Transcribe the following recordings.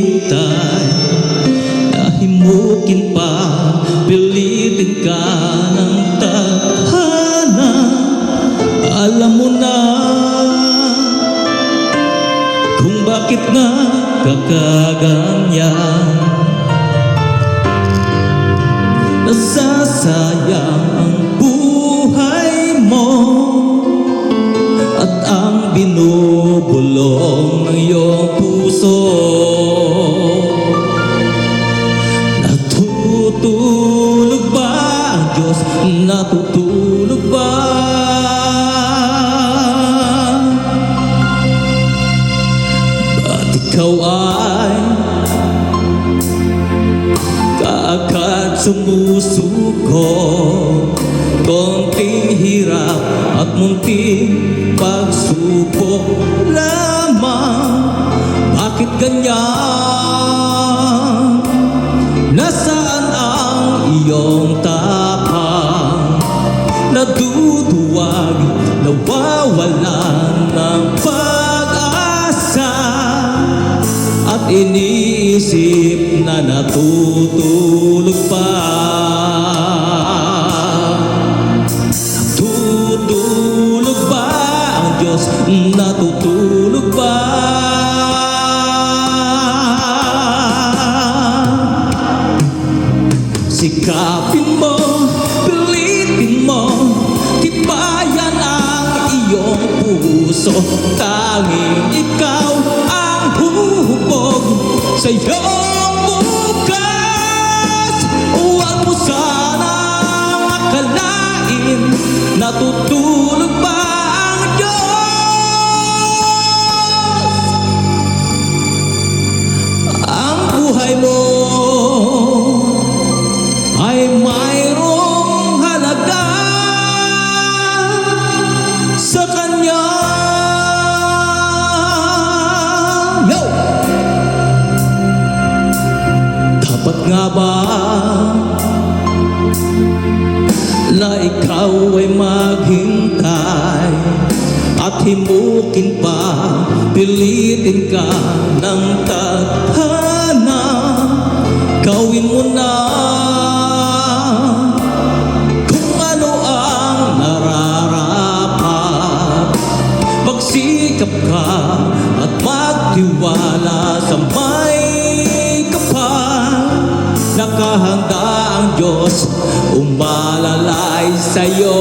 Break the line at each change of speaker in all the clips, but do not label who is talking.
maghintay Nahimukin pa, pilitin ka ng tadhana Alam mo na kung bakit nga kakaganyan. Nasasayang ang buhay mo At ang binubulong ng iyong puso Diyos? Natutulog ba? Ba't ikaw ay kaagad sumusuko Konting hirap at munting pagsubok lamang Bakit ganyan? Nasaan ang iyong iniisip na natutulog pa Natutulog ba ang Diyos? Natutulog ba? Sikapin mo, pilitin mo Tibayan ang iyong puso Tanging ikaw Sa iyong bukas Huwag mo sanang akalain. Natutulog nga ba na ikaw ay maghintay at himukin pa, pilitin ka ng tadhana, gawin mo na kung ano ang nararapat. Magsikap ka at magtiwala sa may Nakahanda ang Diyos umalalay sa'yo.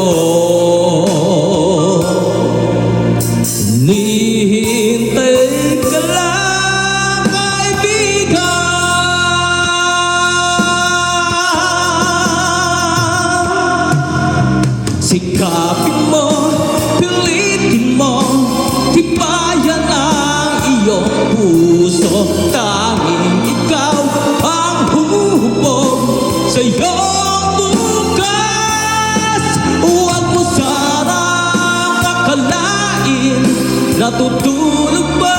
Nihintay ka lang, kaibigan. Sikapin mo, pilitin mo, tibayan ang iyong puso. Tanging Matutulog ba